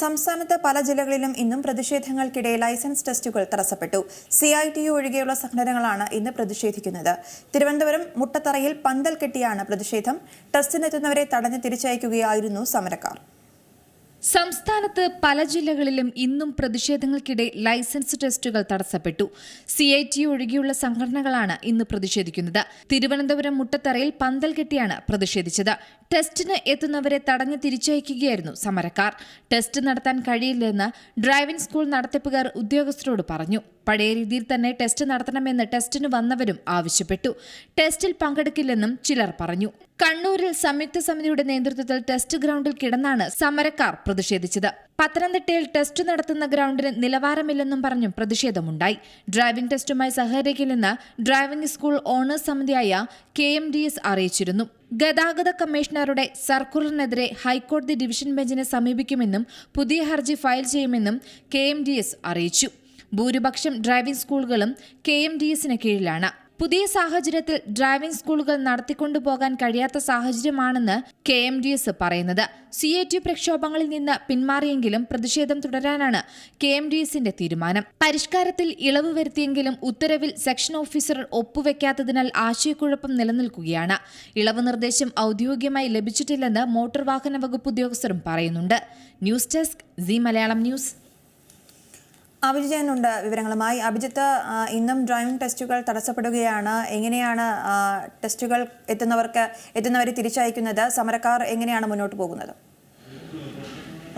സംസ്ഥാനത്ത് പല ജില്ലകളിലും ഇന്നും പ്രതിഷേധങ്ങൾക്കിടെ ലൈസൻസ് ടെസ്റ്റുകൾ തടസ്സപ്പെട്ടു. സി ഐ ടി യു ഒഴികെയുള്ള സംഘടനകളാണ് ഇന്ന് പ്രതിഷേധിക്കുന്നത്. തിരുവനന്തപുരം മുട്ടത്തറയിൽ പന്തൽ കെട്ടിയാണ് പ്രതിഷേധം. ടെസ്റ്റിനെത്തുന്നവരെ തടഞ്ഞ് തിരിച്ചയക്കുകയായിരുന്നു സമരക്കാർ. സംസ്ഥാനത്ത് പല ജില്ലകളിലും ഇന്നും പ്രതിഷേധങ്ങൾക്കിടെ ലൈസൻസ് ടെസ്റ്റുകൾ തടസ്സപ്പെട്ടു. സി ഐ ടി ഒഴികെയുള്ള സംഘടനകളാണ് ഇന്ന് പ്രതിഷേധിക്കുന്നത്. തിരുവനന്തപുരം മുട്ടത്തറയിൽ പന്തൽ കെട്ടിയാണ് പ്രതിഷേധിച്ചത്. ടെസ്റ്റിന് എത്തുന്നവരെ തടഞ്ഞു തിരിച്ചയക്കുകയായിരുന്നു സമരക്കാർ. ടെസ്റ്റ് നടത്താൻ കഴിയില്ലെന്ന് ഡ്രൈവിംഗ് സ്കൂൾ നടത്തിപ്പുകാർ ഉദ്യോഗസ്ഥരോട് പറഞ്ഞു. പഴയ രീതിയിൽ തന്നെ ടെസ്റ്റ് നടത്തണമെന്ന് ടെസ്റ്റിന് വന്നവരും ആവശ്യപ്പെട്ടു. ടെസ്റ്റിൽ പങ്കെടുക്കില്ലെന്നും ചിലർ പറഞ്ഞു. കണ്ണൂരിൽ സംയുക്ത സമിതിയുടെ നേതൃത്വത്തിൽ ടെസ്റ്റ് ഗ്രൗണ്ടിൽ കിടന്നാണ് സമരക്കാർ പ്രതിഷേധിച്ചത്. പത്തനംതിട്ടയിൽ ടെസ്റ്റ് നടത്തുന്ന ഗ്രൗണ്ടിന് നിലവാരമില്ലെന്നും പറഞ്ഞും പ്രതിഷേധമുണ്ടായി. ഡ്രൈവിംഗ് ടെസ്റ്റുമായി സഹകരിക്കില്ലെന്ന് ഡ്രൈവിംഗ് സ്കൂൾ ഓണേഴ്സ് സമിതിയായ കെ എം ഡി എസ് അറിയിച്ചിരുന്നു. ഗതാഗത കമ്മീഷണറുടെ സർക്കുലറിനെതിരെ ഹൈക്കോടതി ഡിവിഷൻ ബെഞ്ചിനെ സമീപിക്കുമെന്നും പുതിയ ഹർജി ഫയൽ ചെയ്യുമെന്നും കെ എം ഡി എസ് അറിയിച്ചു. ഭൂരിപക്ഷം ഡ്രൈവിംഗ് സ്കൂളുകളും കെ എം ഡി എസിന് കീഴിലാണ്. പുതിയ സാഹചര്യത്തിൽ ഡ്രൈവിംഗ് സ്കൂളുകൾ നടത്തിക്കൊണ്ടുപോകാൻ കഴിയാത്ത സാഹചര്യമാണെന്ന് കെ എം ഡി എസ് പറയുന്നത്. സി എ ടി പ്രക്ഷോഭങ്ങളിൽ നിന്ന് പിന്മാറിയെങ്കിലും പ്രതിഷേധം തുടരാനാണ് കെ എം ഡി എസിന്റെ തീരുമാനം. പരിഷ്കാരത്തിൽ ഇളവ് വരുത്തിയെങ്കിലും ഉത്തരവിൽ സെക്ഷൻ ഓഫീസർ ഒപ്പുവെക്കാത്തതിനാൽ ആശയക്കുഴപ്പം നിലനിൽക്കുകയാണ്. ഇളവ് നിർദ്ദേശം ഔദ്യോഗികമായി ലഭിച്ചിട്ടില്ലെന്ന് മോട്ടോർ വാഹന വകുപ്പ് ഉദ്യോഗസ്ഥരും പറയുന്നുണ്ട്. News desk C Malayalam news. അഭിജിത്തുണ്ട് വിവരങ്ങളുമായി. അഭിജിത്ത് ഇന്നും ഡ്രൈവിംഗ് ടെസ്റ്റുകൾ തടസ്സപ്പെടുകയാണ്. എങ്ങനെയാണ് ടെസ്റ്റുകൾ എത്തുന്നവർക്ക് എത്തുന്നവരെ തിരിച്ചയക്കുന്നത്? സമരക്കാർ എങ്ങനെയാണ് മുന്നോട്ട് പോകുന്നത്?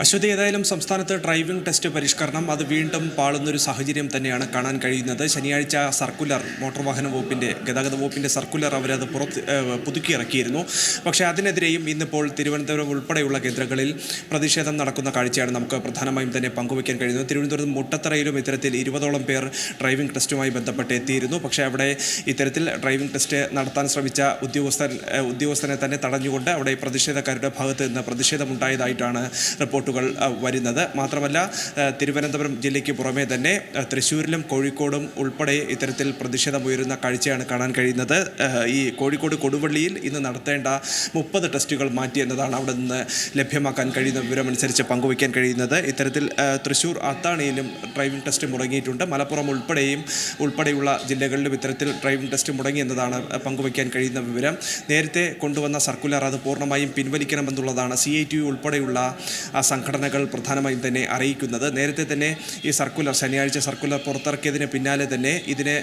അശ്വതി ഏതായാലും സംസ്ഥാനത്ത് ഡ്രൈവിംഗ് ടെസ്റ്റ് പരിഷ്കരണം. അത് വീണ്ടും പാളുന്നൊരു സാഹചര്യം തന്നെയാണ് കാണാൻ കഴിയുന്നത്. ശനിയാഴ്ച സർക്കുലർ മോട്ടോർ വാഹന വകുപ്പിന്റെ ഗതാഗത വകുപ്പിന്റെ സർക്കുലർ അവരത് പുറത്ത് പുതുക്കിയിറക്കിയിരുന്നു. പക്ഷേ അതിനെതിരെയും ഇന്നിപ്പോൾ തിരുവനന്തപുരം ഉൾപ്പെടെയുള്ള കേന്ദ്രങ്ങളിൽ പ്രതിഷേധം നടക്കുന്ന കാഴ്ചയാണ് നമുക്ക് പ്രധാനമായും തന്നെ പങ്കുവയ്ക്കാൻ കഴിയുന്നത്. തിരുവനന്തപുരം മുട്ടത്തറയിലും ഇത്തരത്തിൽ ഇരുപതോളം പേർ ഡ്രൈവിംഗ് ടെസ്റ്റുമായി ബന്ധപ്പെട്ട് എത്തിയിരുന്നു പക്ഷേ അവിടെ ഇത്തരത്തിൽ ഡ്രൈവിംഗ് ടെസ്റ്റ് നടത്താൻ ശ്രമിച്ച ഉദ്യോഗസ്ഥൻ ഉദ്യോഗസ്ഥനെ തന്നെ തടഞ്ഞുകൊണ്ട് അവിടെ പ്രതിഷേധക്കാരുടെ ഭാഗത്ത് നിന്ന് പ്രതിഷേധമുണ്ടായതായിട്ടാണ് റിപ്പോർട്ടുകൾ വരുന്നത്. മാത്രമല്ല തിരുവനന്തപുരം ജില്ലയ്ക്ക് പുറമേ തന്നെ തൃശ്ശൂരിലും കോഴിക്കോടും ഉൾപ്പെടെ ഇത്തരത്തിൽ പ്രതിഷേധമുയരുന്ന കാഴ്ചയാണ് കാണാൻ കഴിയുന്നത്. ഈ കോഴിക്കോട് കൊടുവള്ളിയിൽ ഇന്ന് നടത്തേണ്ട മുപ്പത് ടെസ്റ്റുകൾ മാറ്റി എന്നതാണ് അവിടെ നിന്ന് ലഭ്യമാക്കാൻ കഴിയുന്ന വിവരമനുസരിച്ച് പങ്കുവയ്ക്കാൻ കഴിയുന്നത്. ഇത്തരത്തിൽ തൃശ്ശൂർ അത്താണിയിലും ഡ്രൈവിംഗ് ടെസ്റ്റ് മുടങ്ങിയിട്ടുണ്ട്. മലപ്പുറം ഉൾപ്പെടെയും ഉൾപ്പെടെയുള്ള ജില്ലകളിലും ഇത്തരത്തിൽ ഡ്രൈവിംഗ് ടെസ്റ്റ് മുടങ്ങി എന്നതാണ് പങ്കുവയ്ക്കാൻ കഴിയുന്ന വിവരം. നേരത്തെ കൊണ്ടുവന്ന സർക്കുലർ അത് പൂർണമായും പിൻവലിക്കണമെന്നുള്ളതാണ് സി ഐ ടി യു ഉൾപ്പെടെയുള്ള സംഘടനകൾ പ്രധാനമായും തന്നെ അറിയിക്കുന്നത്. നേരത്തെ തന്നെ ഈ സർക്കുലർ ശനിയാഴ്ച സർക്കുലർ പുറത്തിറക്കിയതിന് പിന്നാലെ തന്നെ ഇതിനെ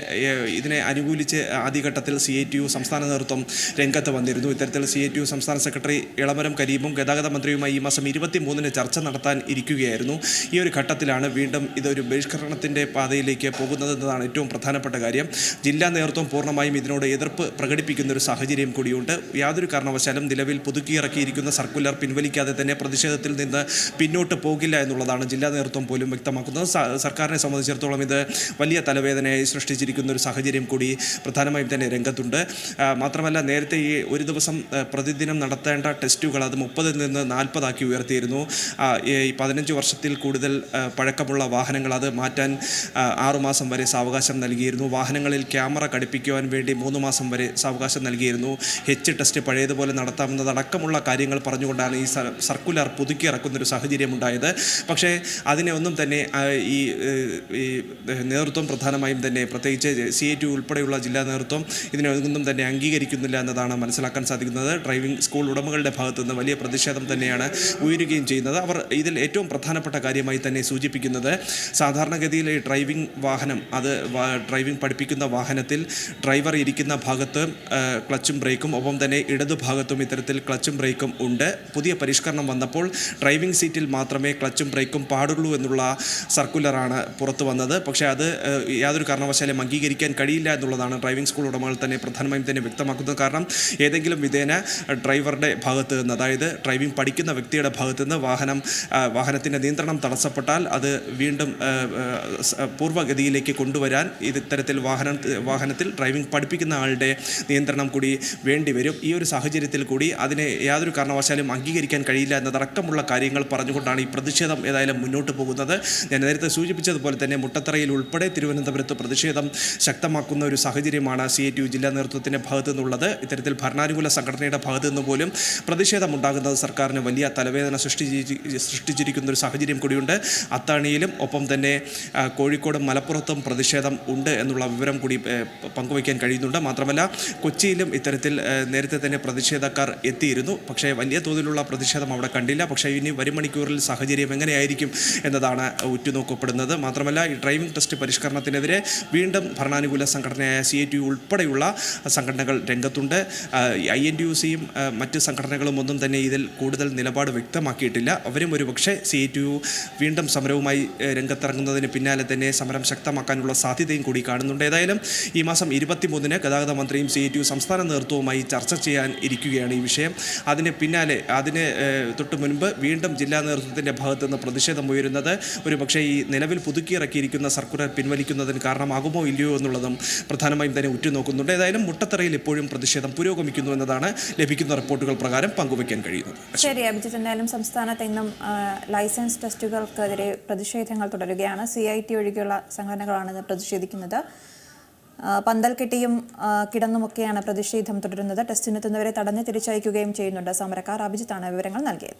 ഇതിനെ അനുകൂലിച്ച് ആദ്യഘട്ടത്തിൽ സി ഐ ടി യു സംസ്ഥാന നേതൃത്വം രംഗത്ത് വന്നിരുന്നു. ഇത്തരത്തിൽ സി ഐ ടി യു സംസ്ഥാന സെക്രട്ടറി ഇളമരം കരീമും ഗതാഗത മന്ത്രിയുമായി ഈ മാസം ഇരുപത്തി മൂന്നിന് ചർച്ച നടത്താൻ ഇരിക്കുകയായിരുന്നു. ഈ ഒരു ഘട്ടത്തിലാണ് വീണ്ടും ഇതൊരു ബഹിഷ്കരണത്തിന്റെ പാതയിലേക്ക് പോകുന്നതെന്നതാണ് ഏറ്റവും പ്രധാനപ്പെട്ട കാര്യം. ജില്ലാ നേതൃത്വം പൂർണമായും ഇതിനോട് എതിർപ്പ് പ്രകടിപ്പിക്കുന്ന ഒരു സാഹചര്യം കൂടിയുണ്ട്. യാതൊരു കാരണവശാലും നിലവിൽ പുതുക്കിയിറക്കിയിരിക്കുന്ന സർക്കുലർ പിൻവലിക്കാതെ തന്നെ പ്രതിഷേധത്തിൽ നിന്ന് പിന്നോട്ട് പോകില്ല എന്നുള്ളതാണ് ജില്ലാ നേതൃത്വം പോലും വ്യക്തമാക്കുന്നത്. സർക്കാരിനെ സംബന്ധിച്ചിടത്തോളം ഇത് വലിയ തലവേദനയായി സൃഷ്ടിച്ചിരിക്കുന്ന ഒരു സാഹചര്യം കൂടി പ്രധാനമായും തന്നെ രംഗത്തുണ്ട്. മാത്രമല്ല നേരത്തെ ഈ ഒരു ദിവസം പ്രതിദിനം നടത്തേണ്ട ടെസ്റ്റുകൾ അത് മുപ്പതിൽ നിന്ന് നാൽപ്പതാക്കി ഉയർത്തിയിരുന്നു. ഈ പതിനഞ്ച് വർഷത്തിൽ കൂടുതൽ പഴക്കമുള്ള വാഹനങ്ങൾ അത് മാറ്റാൻ ആറുമാസം വരെ സാവകാശം നൽകിയിരുന്നു. വാഹനങ്ങളിൽ ക്യാമറ ഘടിപ്പിക്കുവാൻ വേണ്ടി മൂന്ന് മാസം വരെ സാവകാശം നൽകിയിരുന്നു. എച്ച് ടെസ്റ്റ് പഴയതുപോലെ നടത്താമെന്നതടക്കമുള്ള കാര്യങ്ങൾ പറഞ്ഞുകൊണ്ടാണ് ഈ സർക്കുലർ പുതുക്കി ഇറക്കുന്നൊരു സാഹചര്യം ഉണ്ടായത് പക്ഷേ അതിനെ ഒന്നും തന്നെ ഈ നേതൃത്വം പ്രധാനമായും തന്നെ പ്രത്യേകിച്ച് സി എ ടി ഉൾപ്പെടെയുള്ള ജില്ലാ നേതൃത്വം ഇതിനെ ഒന്നും തന്നെ അംഗീകരിക്കുന്നില്ല എന്നതാണ് മനസ്സിലാക്കാൻ സാധിക്കുന്നത്. ഡ്രൈവിംഗ് സ്കൂൾ ഉടമകളുടെ ഭാഗത്തു നിന്ന് വലിയ പ്രതിഷേധം തന്നെയാണ് ഉയരുകയും ചെയ്യുന്നത്. അവർ ഇതിൽ ഏറ്റവും പ്രധാനപ്പെട്ട കാര്യമായി തന്നെ സൂചിപ്പിക്കുന്നത് സാധാരണഗതിയിൽ ഈ ഡ്രൈവിംഗ് വാഹനം അത് ഡ്രൈവിംഗ് പഠിപ്പിക്കുന്ന വാഹനത്തിൽ ഡ്രൈവർ ഇരിക്കുന്ന ഭാഗത്ത് ക്ലച്ചും ബ്രേക്കും ഒപ്പം തന്നെ ഇടതുഭാഗത്തും ഇത്തരത്തിൽ ക്ലച്ചും ബ്രേക്കും ഉണ്ട്. പുതിയ പരിഷ്കരണം വന്നപ്പോൾ ഡ്രൈവിംഗ് സീറ്റിൽ മാത്രമേ ക്ലച്ചും ബ്രേക്കും പാടുള്ളൂ എന്നുള്ള സർക്കുലറാണ് പുറത്തു വന്നത്. പക്ഷേ അത് യാതൊരു കാരണവശാലും അംഗീകരിക്കാൻ കഴിയില്ല എന്നുള്ളതാണ് ഡ്രൈവിംഗ് സ്കൂൾ ഉടമകൾ തന്നെ പ്രധാനമായും തന്നെ വ്യക്തമാക്കുന്നത്. കാരണം ഏതെങ്കിലും വിധേന ഡ്രൈവറുടെ ഭാഗത്ത് നിന്ന് അതായത് ഡ്രൈവിംഗ് പഠിക്കുന്ന വ്യക്തിയുടെ ഭാഗത്ത് നിന്ന് വാഹനം വാഹനത്തിന്റെ നിയന്ത്രണം തടസ്സപ്പെട്ടാൽ അത് വീണ്ടും പൂർവഗതിയിലേക്ക് കൊണ്ടുവരാൻ ഇത് ഇത്തരത്തിൽ വാഹന വാഹനത്തിൽ ഡ്രൈവിംഗ് പഠിപ്പിക്കുന്ന ആളുടെ നിയന്ത്രണം കൂടി വേണ്ടിവരും. ഈ ഒരു സാഹചര്യത്തിൽ കൂടി അതിനെ യാതൊരു കാരണവശാലും അംഗീകരിക്കാൻ കഴിയില്ല എന്നതടക്കമുള്ള കാര്യങ്ങൾ പറഞ്ഞുകൊണ്ടാണ് ഈ പ്രതിഷേധം ഏതായാലും മുന്നോട്ട് പോകുന്നത്. ഞാൻ നേരത്തെ സൂചിപ്പിച്ചതുപോലെ തന്നെ മുട്ടത്തറയിൽ ഉൾപ്പെടെ തിരുവനന്തപുരത്ത് പ്രതിഷേധം ശക്തമാക്കുന്ന ഒരു സാഹചര്യമാണ് സി എ ടി യു ജില്ലാ നേതൃത്വത്തിന്റെ ഭാഗത്തു നിന്നുള്ളത് ഇത്തരത്തിൽ ഭരണാനുകൂല സംഘടനയുടെ ഭാഗത്തു നിന്ന് പോലും പ്രതിഷേധം ഉണ്ടാകുന്നത് സർക്കാരിന് വലിയ തലവേദന സൃഷ്ടിച്ചി സൃഷ്ടിച്ചിരിക്കുന്ന ഒരു സാഹചര്യം കൂടിയുണ്ട്. അത്താണിയിലും ഒപ്പം തന്നെ കോഴിക്കോടും മലപ്പുറത്തും പ്രതിഷേധം ഉണ്ട് എന്നുള്ള വിവരം കൂടി പങ്കുവയ്ക്കാൻ കഴിയുന്നുണ്ട്. മാത്രമല്ല കൊച്ചിയിലും ഇത്തരത്തിൽ നേരത്തെ തന്നെ പ്രതിഷേധക്കാർ എത്തിയിരുന്നു. പക്ഷേ വലിയ തോതിലുള്ള പ്രതിഷേധം അവിടെ കണ്ടില്ല. പക്ഷേ ഇനി വരും മണിക്കൂറിൽ സാഹചര്യം എങ്ങനെയായിരിക്കും എന്നതാണ് ഉറ്റുനോക്കപ്പെടുന്നത്. മാത്രമല്ല ഈ ഡ്രൈവിംഗ് ടെസ്റ്റ് പരിഷ്കരണത്തിനെതിരെ വീണ്ടും ഭരണാനുകൂല സംഘടനയായ സി എ ടി ഉൾപ്പെടെയുള്ള സംഘടനകൾ രംഗത്തുണ്ട്. ഐ എൻ ടി യു സിയും മറ്റ് സംഘടനകളും ഒന്നും തന്നെ ഇതിൽ കൂടുതൽ നിലപാട് വ്യക്തമാക്കിയിട്ടില്ല. അവരും ഒരുപക്ഷെ സി എ ടി യു വീണ്ടും സമരവുമായി രംഗത്തിറങ്ങുന്നതിന് പിന്നാലെ തന്നെ സമരം ശക്തമാക്കാനുള്ള സാധ്യതയും കൂടി കാണുന്നുണ്ട്. ഏതായാലും ഈ മാസം ഇരുപത്തിമൂന്നിന് ഗതാഗത മന്ത്രിയും സി എ ടി യു സംസ്ഥാന നേതൃത്വവുമായി ചർച്ച ചെയ്യാൻ ഇരിക്കുകയാണ് ഈ വിഷയം. അതിന് പിന്നാലെ അതിന് തൊട്ട് മുൻപ് വീണ്ടും ജില്ലാ നേതൃത്വത്തിന്റെ ഭാഗത്തു നിന്ന് പ്രതിഷേധം ഉയരുന്നത്. ഒരുപക്ഷെ ഈ നിലവിൽ പുതുക്കിയിറക്കിയിരിക്കുന്ന സർക്കുലർ പിൻവലിക്കുന്നതിന് കാരണമാകുമോ ഇല്ലയോ എന്നുള്ളതും പ്രധാനമായും തന്നെ ഉറ്റുനോക്കുന്നുണ്ട്. ഏതായാലും മുട്ടത്തറയിൽ ഇപ്പോഴും പ്രതിഷേധം പുരോഗമിക്കുന്നു എന്നതാണ് ലഭിക്കുന്ന റിപ്പോർട്ടുകൾ പ്രകാരം പങ്കുവയ്ക്കാൻ കഴിയുന്നത്. ശരി അഭിജിത്ത്. എന്തായാലും സംസ്ഥാനത്ത് ഇന്നും ലൈസൻസ് ടെസ്റ്റുകൾക്കെതിരെ പ്രതിഷേധങ്ങൾ തുടരുകയാണ്. സി ഐ ടി ഒഴികെയുള്ള സംഘടനകളാണ് ഇന്ന് പ്രതിഷേധിക്കുന്നത്. പന്തൽ കെട്ടിയും കിടന്നുമൊക്കെയാണ് പ്രതിഷേധം തുടരുന്നത്. ടെസ്റ്റിനെത്തുന്നവരെ തടഞ്ഞു തിരിച്ചയക്കുകയും ചെയ്യുന്നുണ്ട് സമരക്കാർ. അഭിജിത്താണ് വിവരങ്ങൾ നൽകിയത്.